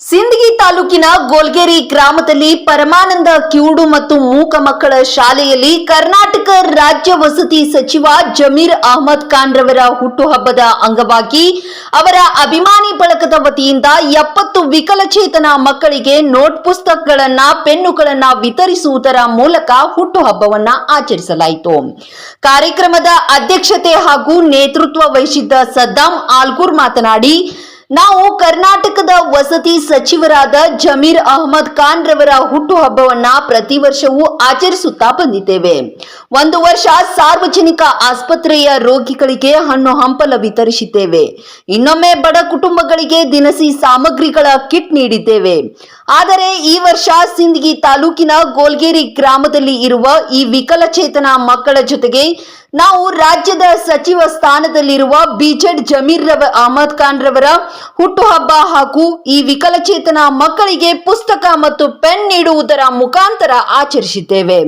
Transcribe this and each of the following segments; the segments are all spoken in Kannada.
ಸಿಂದಗಿ ತಾಲೂಕಿನ ಗೋಲ್ಗೇರಿ ಗ್ರಾಮದಲ್ಲಿ ಪರಮಾನಂದ ಕಿವುಡು ಮತ್ತು ಮೂಕ ಮಕ್ಕಳ ಶಾಲೆಯಲ್ಲಿ ಕರ್ನಾಟಕ ರಾಜ್ಯ ವಸತಿ ಸಚಿವ ಜಮೀರ್ ಅಹಮದ್ ಖಾನ್ ರವರ ಹುಟ್ಟುಹಬ್ಬದ ಅಂಗವಾಗಿ ಅವರ ಅಭಿಮಾನಿ ಬಳಗದ ವತಿಯಿಂದ ಎಪ್ಪತ್ತು ವಿಕಲಚೇತನ ಮಕ್ಕಳಿಗೆ ನೋಟ್ ಪುಸ್ತಕಗಳನ್ನ, ಪೆನ್ನುಗಳನ್ನ ವಿತರಿಸುವುದರ ಮೂಲಕ ಹುಟ್ಟುಹಬ್ಬವನ್ನ ಆಚರಿಸಲಾಯಿತು. ಕಾರ್ಯಕ್ರಮದ ಅಧ್ಯಕ್ಷತೆ ಹಾಗೂ ನೇತೃತ್ವ ವಹಿಸಿದ್ದ ಸದ್ದಾಂ ಆಲ್ಗೂರ್ ಮಾತನಾಡಿ ನಾವು ಕರ್ನಾಟಕದ ವಸತಿ ಸಚಿವರಾದ ಜಮೀರ್ ಅಹಮದ್ ಖಾನ್ ರವರ ಹುಟ್ಟುಹಬ್ಬವನ್ನ ಪ್ರತಿ ವರ್ಷವೂ ಆಚರಿಸುತ್ತಾ ಬಂದಿದ್ದೇವೆ. ಒಂದು ವರ್ಷ ಸಾರ್ವಜನಿಕ ಆಸ್ಪತ್ರೆಯ ರೋಗಿಗಳಿಗೆ ಹಣ್ಣು ಹಂಪಲ ವಿತರಿಸಿದ್ದೇವೆ. ಇನ್ನೊಮ್ಮೆ ಬಡ ಕುಟುಂಬಗಳಿಗೆ ದಿನಸಿ ಸಾಮಗ್ರಿಗಳ ಕಿಟ್ ನೀಡಿದ್ದೇವೆ. ಆದರೆ ಈ ವರ್ಷ ಸಿಂದಗಿ ತಾಲೂಕಿನ ಗೋಲ್ಗೇರಿ ಗ್ರಾಮದಲ್ಲಿ ಇರುವ ಈ ವಿಕಲಚೇತನ ಮಕ್ಕಳ ಜೊತೆಗೆ ನಾವು ರಾಜ್ಯದ ಸಚಿವ ಸ್ಥಾನದಲ್ಲಿರುವ ಬಿಜೆಡ್ ಜಮೀರ್ ರವ ಅಹಮದ್ ಖಾನ್ ರವರ ಹುಟ್ಟುಹಬ್ಬ ಹಾಗೂ ಈ ವಿಕಲಚೇತನ ಮಕ್ಕಳಿಗೆ ಪುಸ್ತಕ ಮತ್ತು ಪೆನ್ ನೀಡುವುದರ ಮುಖಾಂತರ ಆಚರಿಸಿದ್ದೇವೆ.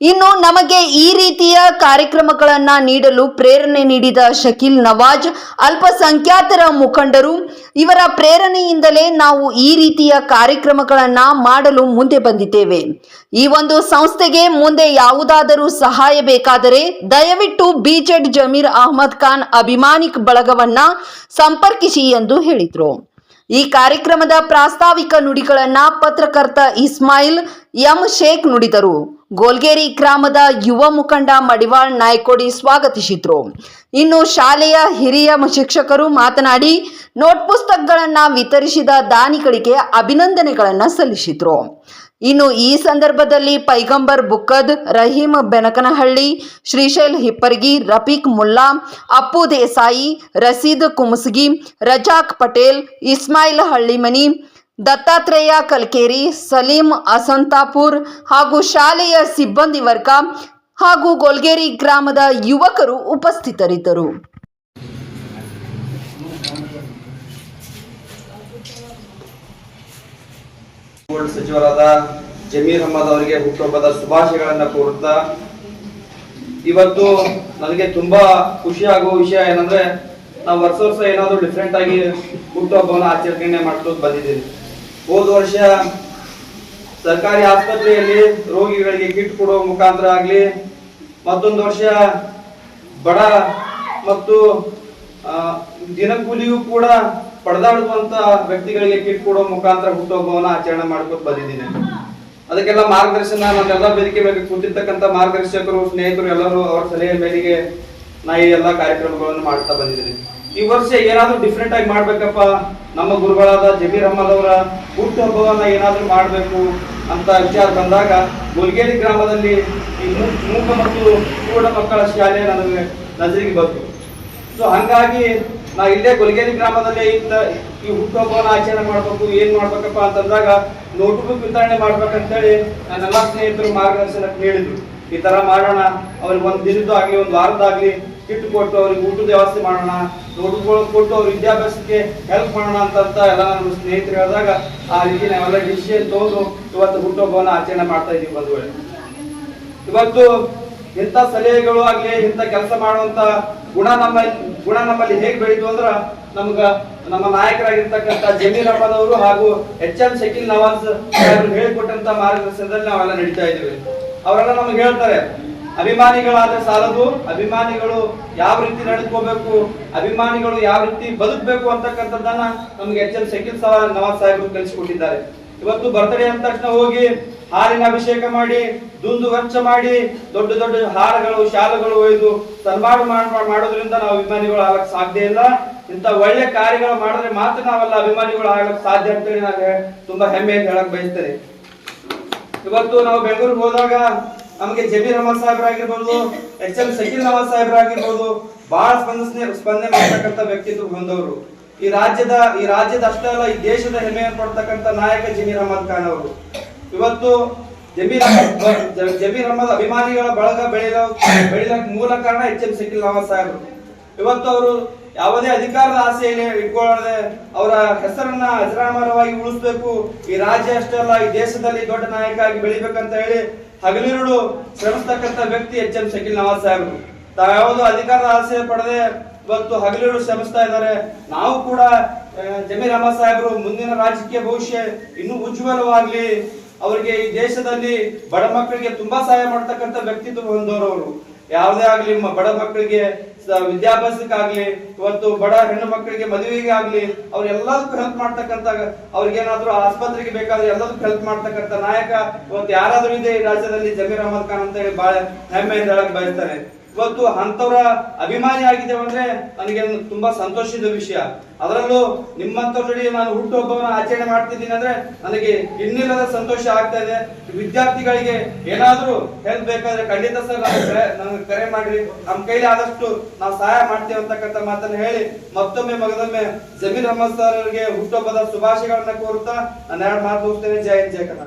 ಇನ್ನು ನಮಗೆ ಈ ರೀತಿಯ ಕಾರ್ಯಕ್ರಮಗಳನ್ನ ನೀಡಲು ಪ್ರೇರಣೆ ನೀಡಿದ ಶಕೀಲ್ ನವಾಜ್, ಅಲ್ಪಸಂಖ್ಯಾತರ ಮುಖಂಡರು, ಇವರ ಪ್ರೇರಣೆಯಿಂದಲೇ ನಾವು ಈ ರೀತಿಯ ಕಾರ್ಯಕ್ರಮಗಳನ್ನ ಮಾಡಲು ಮುಂದೆ ಬಂದಿದ್ದೇವೆ. ಈ ಒಂದು ಸಂಸ್ಥೆಗೆ ಮುಂದೆ ಯಾವುದಾದರೂ ಸಹಾಯ ಬೇಕಾದರೆ ದಯವಿಟ್ಟು ಬಿಜೆಡ್ ಜಮೀರ್ ಅಹಮದ್ ಖಾನ್ ಅಭಿಮಾನಿಕ್ ಬಳಗವನ್ನ ಸಂಪರ್ಕಿಸಿ ಎಂದು ಹೇಳಿದರು. ಈ ಕಾರ್ಯಕ್ರಮದ ಪ್ರಾಸ್ತಾವಿಕ ನುಡಿಗಳನ್ನ ಪತ್ರಕರ್ತ ಇಸ್ಮಾಯಿಲ್ ಎಂ ಶೇಖ್ ನುಡಿದರು. ಗೋಲ್ಗೇರಿ ಗ್ರಾಮದ ಯುವ ಮುಖಂಡ ಮಡಿವಾಳ್ ನಾಯ್ಕೋಡಿ ಸ್ವಾಗತಿಸಿದ್ರು. ಇನ್ನು ಶಾಲೆಯ ಹಿರಿಯ ಶಿಕ್ಷಕರು ಮಾತನಾಡಿ, ನೋಟ್ ಪುಸ್ತಕಗಳನ್ನ ವಿತರಿಸಿದ ದಾನಿಗಳಿಗೆ ಅಭಿನಂದನೆಗಳನ್ನ ಸಲ್ಲಿಸಿದ್ರು. ಇನ್ನು ಈ ಸಂದರ್ಭದಲ್ಲಿ ಪೈಗಂಬರ್ ಬುಕ್ಕದ್, ರಹೀಂ ಬೆನಕನಹಳ್ಳಿ, ಶ್ರೀಶೈಲ್ ಹಿಪ್ಪರ್ಗಿ, ರಫೀಕ್ ಮುಲ್ಲಾ, ಅಪ್ಪು ದೇಸಾಯಿ, ರಸೀದ್ ಕುಮಸ್ಗಿ, ರಜಾಕ್ ಪಟೇಲ್, ಇಸ್ಮಾಯಿಲ್ ಹಳ್ಳಿಮನಿ ದತ್ತಾತ್ರೇಯ ಕಲ್ಕೇರಿ, ಸಲೀಂ ಅಸಂತಾಪುರ್ ಹಾಗೂ ಶಾಲೆಯ ಸಿಬ್ಬಂದಿ ವರ್ಗ ಹಾಗೂ ಗೊಲ್ಗೇರಿ ಗ್ರಾಮದ ಯುವಕರು ಉಪಸ್ಥಿತರಿದ್ದರು. ಸಚಿವರಾದ ಜಮೀರ್ ಅಹಮದ್ ಅವರಿಗೆ ಹುಟ್ಟುಹಬ್ಬದ ಶುಭಾಶಯಗಳನ್ನು ಕೋರುತ್ತಾ, ಇವತ್ತು ನನಗೆ ತುಂಬಾ ಖುಷಿ ಆಗುವ ವಿಷಯ ಏನಂದ್ರೆ, ನಾವು ವರ್ಷ ವರ್ಷ ಏನಾದ್ರೂ ಡಿಫ್ರೆಂಟ್ ಆಗಿ ಹುಟ್ಟುಹಬ್ಬವನ್ನು ಆಚರಣೆ ಮಾಡ್ಕೊಂಡು ಬಂದಿದ್ದೀವಿ. ಹೋದ ವರ್ಷ ಸರ್ಕಾರಿ ಆಸ್ಪತ್ರೆಯಲ್ಲಿ ರೋಗಿಗಳಿಗೆ ಕಿಟ್ ಕೊಡುವ ಮುಖಾಂತರ ಆಗಲಿ, ಮತ್ತೊಂದು ವರ್ಷ ಬಡ ಮತ್ತು ದಿನಕೂಲಿಯೂ ಕೂಡ ಪಡೆದಾಡುವಂತ ವ್ಯಕ್ತಿಗಳಿಗೆ ಕಿಟ್ ಕೊಡುವ ಮುಖಾಂತರ ಹುಟ್ಟುಹಬ್ಬವನ್ನ ಆಚರಣೆ ಮಾಡ್ಕೊಂಡು ಬಂದಿದ್ದೀನಿ. ಅದಕ್ಕೆಲ್ಲ ಮಾರ್ಗದರ್ಶನ ನನ್ನೆಲ್ಲ ವೇದಿಕೆ ಮೇಲೆ ಕೂತಿರ್ತಕ್ಕಂಥ ಮಾರ್ಗದರ್ಶಕರು, ಸ್ನೇಹಿತರು ಎಲ್ಲರೂ ಅವರ ಸಲಹೆ ಮೇರೆಗೆ ನಾ ಈ ಎಲ್ಲ ಕಾರ್ಯಕ್ರಮಗಳನ್ನು ಮಾಡ್ತಾ ಬಂದಿದ್ದೀನಿ. ಈ ವರ್ಷ ಏನಾದ್ರೂ ಡಿಫ್ರೆಂಟ್ ಆಗಿ ಮಾಡ್ಬೇಕಪ್ಪ. ನಮ್ಮ ಗುರುಗಳಾದ ಜಮೀರ್ ಅಹಮದ್ ಅವರ ಹುಟ್ಟುಹಬ್ಬವನ್ನ ಏನಾದ್ರೂ ಮಾಡಬೇಕು ಅಂತ ವಿಚಾರ ಬಂದಾಗ ಗುಲ್ಗೇರಿ ಗ್ರಾಮದಲ್ಲಿ ಈ ಮೂಕ ಮತ್ತು ಕೂಡ ಮಕ್ಕಳ ಶಾಲೆ ನನಗೆ ನಜರಿಗೆ ಬಂತು. ಸೊ ಹಂಗಾಗಿ ನಾ ಇಲ್ಲೇ ಗೊಲ್ಗೇರಿ ಗ್ರಾಮದಲ್ಲೇ ಇಂತ ಈ ಹುಟ್ಟುಹಬ್ಬವನ್ನು ಆಚರಣೆ ಮಾಡಬೇಕು, ಏನು ಮಾಡ್ಬೇಕಪ್ಪ ಅಂತಂದಾಗ ನೋಟ್ಬುಕ್ ವಿತರಣೆ ಮಾಡ್ಬೇಕಂತೇಳಿ ನನ್ನೆಲ್ಲ ಸ್ನೇಹಿತರು ಮಾರ್ಗದರ್ಶನಕ್ಕೆ ಹೇಳಿದ್ರು. ಈ ತರ ಮಾಡೋಣ, ಅವ್ರಿಗೆ ಒಂದು ದಿನದ್ದು ಆಗ್ಲಿ, ಒಂದ್ ವಾರದಾಗ್ಲಿ ಕಿಟ್ ಕೊಟ್ಟು ಅವ್ರಿಗೆ ಊಟದ ವ್ಯವಸ್ಥೆ ಮಾಡೋಣ ನೋಟ್ಗಳು ಕೊಟ್ಟು ಅವ್ರ ವಿದ್ಯಾಭ್ಯಾಸಕ್ಕೆ ಹೆಲ್ಪ್ ಮಾಡೋಣ ಅಂತ ಎಲ್ಲ ನಮ್ಮ ಸ್ನೇಹಿತರು ಹೇಳಿದಾಗ ಆ ರೀತಿ ನಾವೆಲ್ಲ ಡಿಸಿಷನ್ ತಗೊಂಡು ಇವತ್ತು ಹುಟ್ಟುಹಬ್ಬವನ್ನು ಆಚರಣೆ ಮಾಡ್ತಾ ಇದೀವಿ ಬಂಧುಗಳೇ. ಇವತ್ತು ಇಂಥ ಸಲಹೆಗಳು ಆಗ್ಲಿ, ಇಂಥ ಕೆಲಸ ಮಾಡುವಂತ ಗುಣ ನಮ್ಮ, ಗುಣ ನಮ್ಮಲ್ಲಿ ಹೇಗೆ ಬೆಳೀತು ಅಂದ್ರೆ ನಮ್ಗ, ನಮ್ಮ ನಾಯಕರಾಗಿರ್ತಕ್ಕಂಥ ಜಮೀರ್ ಅಹಮದ್ ಅವರು ಹಾಗೂ ಎಚ್ ಎಂ ಶಕೀಲ್ ನವಾಜ್ ಹೇಳಿಕೊಟ್ಟಂತ ಮಾರ್ಗದರ್ಶನದಲ್ಲಿ ನಾವೆಲ್ಲ ನಡೀತಾ ಇದೀವಿ ಅವರೆಲ್ಲ ನಮ್ಗೆ ಹೇಳ್ತಾರೆ ಅಭಿಮಾನಿಗಳಾದ್ರೆ ಸಾಲದು, ಅಭಿಮಾನಿಗಳು ಯಾವ ರೀತಿ ನಡೆದುಕೋಬೇಕು, ಅಭಿಮಾನಿಗಳು ಯಾವ ರೀತಿ ಬದುಕಬೇಕು ಅಂತಕ್ಕಂಥದ್ದನ್ನ ನಮ್ಗೆ ಎಚ್ ಎಲ್ ಶಕೀಲ್ ಸಹ ನವಾಜ್ ಸಾಹೇಬ್ರು ಕಲಿಸಿಕೊಟ್ಟಿದ್ದಾರೆ ಇವತ್ತು ಬರ್ತಡೇ ಅಂದ ತಕ್ಷಣ ಹೋಗಿ ಹಾಲಿನ ಅಭಿಷೇಕ ಮಾಡಿ, ದುಂದು ವೆಚ್ಚ ಮಾಡಿ, ದೊಡ್ಡ ದೊಡ್ಡ ಹಾರಗಳು ಶಾಲೆಗಳು ಒಯ್ದು ಸನ್ಮಾನ ಮಾಡ್- ಮಾಡೋದ್ರಿಂದ ನಾವು ಅಭಿಮಾನಿಗಳು ಆಗಕ್ ಸಾಧ್ಯ ಇಲ್ಲ. ಇಂತ ಒಳ್ಳೆ ಕಾರ್ಯಗಳು ಮಾಡಿದ್ರೆ ಮಾತ್ರ ನಾವೆಲ್ಲ ಅಭಿಮಾನಿಗಳು ಆಗಕ್ ಸಾಧ್ಯ ಅಂತೇಳಿ ನಾನು ತುಂಬಾ ಅಂತ ಹೇಳಕ್ ಬಯಸ್ತೇನೆ ಇವತ್ತು ನಾವು ಬೆಂಗಳೂರಿಗೆ ಹೋದಾಗ ನಮಗೆ ಜಬೀರ್ ಅಹಮದ್ ಸಾಹೇಬ್ರಾಗಿರ್ಬೋದು, ಎಚ್ ಎಂ ಶಕೀಲ್ ನವಾಜ್ ಸಾಹೇಬ್ರಾಗಿರ್ಬೋದು ಬಹಳ ಸ್ಪಂದಿಸ್ನೆ, ಸ್ಪಂದನೆ ಮಾಡ್ತಕ್ಕಂಥ ವ್ಯಕ್ತಿತ್ವ ಬಂದವರು ಈ ರಾಜ್ಯದ ಈ ರಾಜ್ಯದ ಅಷ್ಟೇ ಅಲ್ಲ, ಈ ದೇಶದ ಹೆಮ್ಮೆಯನ್ನು ಪಡ್ತಕ್ಕಂಥ ನಾಯಕ ಜಮೀರ್ ಅಹಮದ್ ಖಾನ್ ಅವರು. ಇವತ್ತು ಜಮೀರ್ ಅಹಮದ್ ಜಮೀರ್ ಅಹಮದ್ ಅಭಿಮಾನಿಗಳ ಬಳಗ ಬೆಳೆಯಲ ಬೆಳೆಯಲಿಕ್ಕೆ ಮೂಲ ಕಾರಣ ಎಚ್ ಎಂ ಶಕೀಲ್ ಅಹಮದ್ ಸಾಹೇಬ್ರು. ಇವತ್ತು ಅವರು ಯಾವುದೇ ಅಧಿಕಾರದ ಆಸೆಯಲ್ಲಿ ಇಟ್ಕೊಳ್ಳದೆ ಅವರ ಹೆಸರನ್ನ ಅಜರಾಮರವಾಗಿ ಉಳಿಸ್ಬೇಕು. ಈ ರಾಜ್ಯ ಅಷ್ಟೇ ಅಲ್ಲ, ಈ ದೇಶದಲ್ಲಿ ದೊಡ್ಡ ನಾಯಕ ಆಗಿ ಬೆಳಿಬೇಕಂತ ಹೇಳಿ ಹಗಲಿರುಳು ಶ್ರಮಿಸ್ತಕ್ಕಂಥ ವ್ಯಕ್ತಿ ಎಚ್ ಎಂ ಶಕೀಲ್ ನವಾಜ್ ಸಾಹೇಬ್ರು. ತಾವ್ಯಾವುದು ಅಧಿಕಾರದ ಆಸೆ ಪಡದೆ ಇವತ್ತು ಹಗಲಿರುಳು ಶ್ರಮಿಸ್ತಾ ಇದ್ದಾರೆ. ನಾವು ಕೂಡ ಜಮೀರ್ ಅಹಮದ್ ಸಾಹೇಬರು ಮುಂದಿನ ರಾಜಕೀಯ ಭವಿಷ್ಯ ಇನ್ನೂ ಉಜ್ವಲವಾಗ್ಲಿ. ಅವರಿಗೆ ಈ ದೇಶದಲ್ಲಿ ಬಡ ಮಕ್ಕಳಿಗೆ ತುಂಬಾ ಸಹಾಯ ಮಾಡ್ತಕ್ಕಂಥ ವ್ಯಕ್ತಿತ್ವ ಹೊಂದವರು ಅವರು ಯಾವುದೇ ಆಗ್ಲಿ ಬಡ ಮಕ್ಕಳಿಗೆ ವಿದ್ಯಾಭ್ಯಾಸಕ್ಕಾಗ್ಲಿ, ಇವತ್ತು ಬಡ ಹೆಣ್ಣು ಮಕ್ಕಳಿಗೆ ಮದುವೆಗೆ ಆಗ್ಲಿ ಅವ್ರೆಲ್ಲದಕ್ಕೂ ಹೆಲ್ಪ್ ಮಾಡ್ತಕ್ಕಂತ ಅವ್ರಿಗೇನಾದ್ರೂ ಆಸ್ಪತ್ರೆಗೆ ಬೇಕಾದ್ರೆ ಎಲ್ಲದಕ್ಕೂ ಹೆಲ್ಪ್ ಮಾಡ್ತಕ್ಕಂತ ನಾಯಕ ಇವತ್ತು ಯಾರಾದ್ರೂ ಇದೆ ಈ ರಾಜ್ಯದಲ್ಲಿ ಜಮೀರ್ ಅಹಮದ್ ಖಾನ್ ಅಂತ ಹೇಳಿ ಬಹಳ ಹೆಮ್ಮೆಯಿಂದ ಹೇಳಕ್ ಬಯಸ್ತಾರೆ. ಇವತ್ತು ಅಂತವರ ಅಭಿಮಾನಿ ಆಗಿದ್ದೇವೆ ಅಂದ್ರೆ ನನಗೆ ತುಂಬಾ ಸಂತೋಷದ ವಿಷಯ. ಅದರಲ್ಲೂ ನಿಮ್ಮಂಥವ್ರ ಜೊತೆ ನಾನು ಹುಟ್ಟುಹಬ್ಬವನ್ನು ಆಚರಣೆ ಮಾಡ್ತಿದ್ದೀನಿ ಅಂದ್ರೆ ನನಗೆ ಇನ್ನಿಲ್ಲದ ಸಂತೋಷ ಆಗ್ತಾ ಇದೆ. ವಿದ್ಯಾರ್ಥಿಗಳಿಗೆ ಏನಾದ್ರೂ ಹೆಲ್ಪ್ ಬೇಕಾದ್ರೆ ಖಂಡಿತ ಸರ್ ನನಗೆ ಕರೆ ಮಾಡ್ರಿ. ನಮ್ಮ ಕೈಲಿ ಆದಷ್ಟು ನಾವು ಸಹಾಯ ಮಾಡ್ತೇವೆ ಅಂತಕ್ಕಂಥ ಮಾತನ್ನ ಹೇಳಿ ಮತ್ತೊಮ್ಮೆ ಮಗದೊಮ್ಮೆ ಜಮೀರ್ ಅಹಮದ್ ಸರ್ ಅವರಿಗೆ ಹುಟ್ಟುಹಬ್ಬದ ಶುಭಾಶಯಗಳನ್ನ ಕೋರುತ್ತಾ ನಾನು ಎರಡು ಮಾತು ಹೋಗ್ತೇನೆ ಜೈ ಜಯ ಕನ್ನಡ